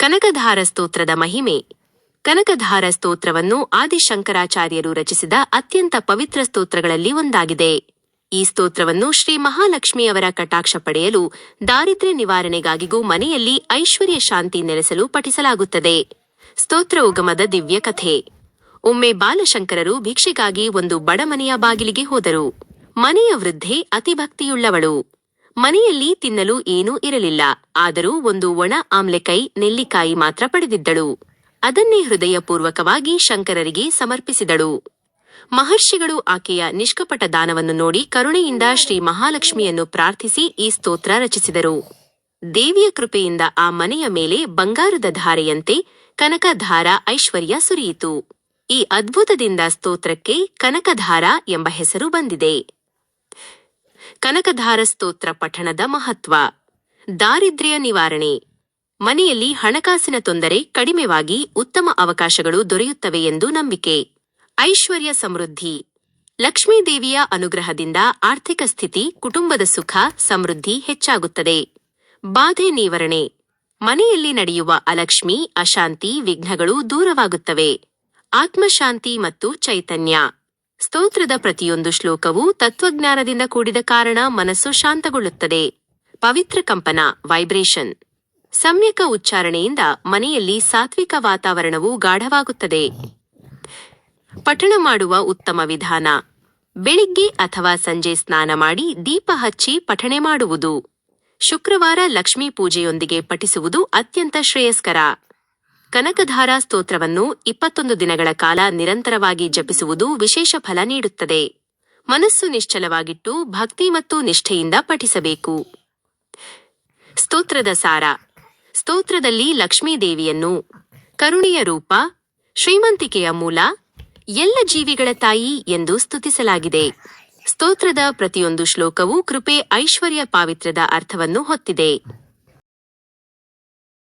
ಕನಕಧಾರ ಸ್ತೋತ್ರದ ಮಹಿಮೆ. ಕನಕಧಾರ ಸ್ತೋತ್ರವನ್ನು ಆದಿಶಂಕರಾಚಾರ್ಯರು ರಚಿಸಿದ ಅತ್ಯಂತ ಪವಿತ್ರ ಸ್ತೋತ್ರಗಳಲ್ಲಿ ಒಂದಾಗಿದೆ. ಈ ಸ್ತೋತ್ರವನ್ನು ಶ್ರೀ ಮಹಾಲಕ್ಷ್ಮಿಯವರ ಕಟಾಕ್ಷ ಪಡೆಯಲು ದಾರಿದ್ರ್ಯ ನಿವಾರಣೆಗಾಗಿಗೂ ಮನೆಯಲ್ಲಿ ಐಶ್ವರ್ಯ ಶಾಂತಿ ನೆಲೆಸಲು ಪಠಿಸಲಾಗುತ್ತದೆ. ಸ್ತೋತ್ರ ಉಗಮದ ದಿವ್ಯ ಕಥೆ. ಒಮ್ಮೆ ಬಾಲಶಂಕರರು ಭಿಕ್ಷೆಗಾಗಿ ಒಂದು ಬಡಮನೆಯ ಬಾಗಿಲಿಗೆ ಹೋದರು. ಮನೆಯ ವೃದ್ಧೆ ಅತಿಭಕ್ತಿಯುಳ್ಳವಳು. ಮನೆಯಲ್ಲಿ ತಿನ್ನಲು ಏನೂ ಇರಲಿಲ್ಲ. ಆದರೂ ಒಂದು ಒಣ ಆಮ್ಲೆಕೈ, ನೆಲ್ಲಿಕಾಯಿ ಮಾತ್ರ ಪಡೆದಿದ್ದಳು. ಅದನ್ನೇ ಹೃದಯಪೂರ್ವಕವಾಗಿ ಶಂಕರರಿಗೆ ಸಮರ್ಪಿಸಿದಳು. ಮಹರ್ಷಿಗಳು ಆಕೆಯ ನಿಷ್ಕಪಟ ದಾನವನ್ನು ನೋಡಿ ಕರುಣೆಯಿಂದ ಶ್ರೀ ಮಹಾಲಕ್ಷ್ಮಿಯನ್ನು ಪ್ರಾರ್ಥಿಸಿ ಈ ಸ್ತೋತ್ರ ರಚಿಸಿದರು. ದೇವಿಯ ಕೃಪೆಯಿಂದ ಆ ಮನೆಯ ಮೇಲೆ ಬಂಗಾರದ ಧಾರೆಯಂತೆ ಕನಕಧಾರ ಐಶ್ವರ್ಯ ಸುರಿಯಿತು. ಈ ಅದ್ಭುತದಿಂದ ಸ್ತೋತ್ರಕ್ಕೆ ಕನಕಧಾರ ಎಂಬ ಹೆಸರು ಬಂದಿದೆ. ಕನಕಧಾರ ಸ್ತೋತ್ರ ಪಠಣದ ಮಹತ್ವ. ದಾರಿದ್ರ್ಯ ನಿವಾರಣೆ. ಮನೆಯಲ್ಲಿ ಹಣಕಾಸಿನ ತೊಂದರೆ ಕಡಿಮೆವಾಗಿ ಉತ್ತಮ ಅವಕಾಶಗಳು ದೊರೆಯುತ್ತವೆ ಎಂದು ನಂಬಿಕೆ. ಐಶ್ವರ್ಯ ಸಮೃದ್ಧಿ. ಲಕ್ಷ್ಮೀದೇವಿಯ ಅನುಗ್ರಹದಿಂದ ಆರ್ಥಿಕ ಸ್ಥಿತಿ, ಕುಟುಂಬದ ಸುಖ, ಸಮೃದ್ಧಿ ಹೆಚ್ಚಾಗುತ್ತದೆ. ಬಾಧೆ ನಿವಾರಣೆ. ಮನೆಯಲ್ಲಿ ನಡೆಯುವ ಅಲಕ್ಷ್ಮಿ, ಅಶಾಂತಿ, ವಿಘ್ನಗಳು ದೂರವಾಗುತ್ತವೆ. ಆತ್ಮಶಾಂತಿ ಮತ್ತು ಚೈತನ್ಯ. ಸ್ತೋತ್ರದ ಪ್ರತಿಯೊಂದು ಶ್ಲೋಕವೂ ತತ್ವಜ್ಞಾನದಿಂದ ಕೂಡಿದ ಕಾರಣ ಮನಸ್ಸು ಶಾಂತಗೊಳ್ಳುತ್ತದೆ. ಪವಿತ್ರ ಕಂಪನ ವೈಬ್ರೇಷನ್ ಸಮ್ಯಕ ಉಚ್ಚಾರಣೆಯಿಂದ ಮನೆಯಲ್ಲಿ ಸಾತ್ವಿಕ ವಾತಾವರಣವು ಗಾಢವಾಗುತ್ತದೆ. ಪಠಣ ಮಾಡುವ ಉತ್ತಮ ವಿಧಾನ, ಬೆಳಿಗ್ಗೆ ಅಥವಾ ಸಂಜೆ ಸ್ನಾನ ಮಾಡಿ ದೀಪ ಹಚ್ಚಿ ಪಠಣೆ ಮಾಡುವುದು. ಶುಕ್ರವಾರ ಲಕ್ಷ್ಮೀ ಪೂಜೆಯೊಂದಿಗೆ ಪಠಿಸುವುದು ಅತ್ಯಂತ ಶ್ರೇಯಸ್ಕರ. ಕನಕಧಾರಾ ಸ್ತೋತ್ರವನ್ನು ಇಪ್ಪತ್ತೊಂದು ದಿನಗಳ ಕಾಲ ನಿರಂತರವಾಗಿ ಜಪಿಸುವುದು ವಿಶೇಷ ಫಲ ನೀಡುತ್ತದೆ. ಮನಸ್ಸು ನಿಶ್ಚಲವಾಗಿಟ್ಟು ಭಕ್ತಿ ಮತ್ತು ನಿಷ್ಠೆಯಿಂದ ಪಠಿಸಬೇಕು. ಸ್ತೋತ್ರದ ಸಾರ. ಸ್ತೋತ್ರದಲ್ಲಿ ಲಕ್ಷ್ಮೀದೇವಿಯನ್ನು ಕರುಣೆಯ ರೂಪ, ಶ್ರೀಮಂತಿಕೆಯ ಮೂಲ, ಎಲ್ಲ ಜೀವಿಗಳ ತಾಯಿ ಎಂದು ಸ್ತುತಿಸಲಾಗಿದೆ. ಸ್ತೋತ್ರದ ಪ್ರತಿಯೊಂದು ಶ್ಲೋಕವೂ ಕೃಪೆ ಐಶ್ವರ್ಯ ಪಾವಿತ್ರ್ಯದ ಅರ್ಥವನ್ನು ಹೊತ್ತಿದೆ.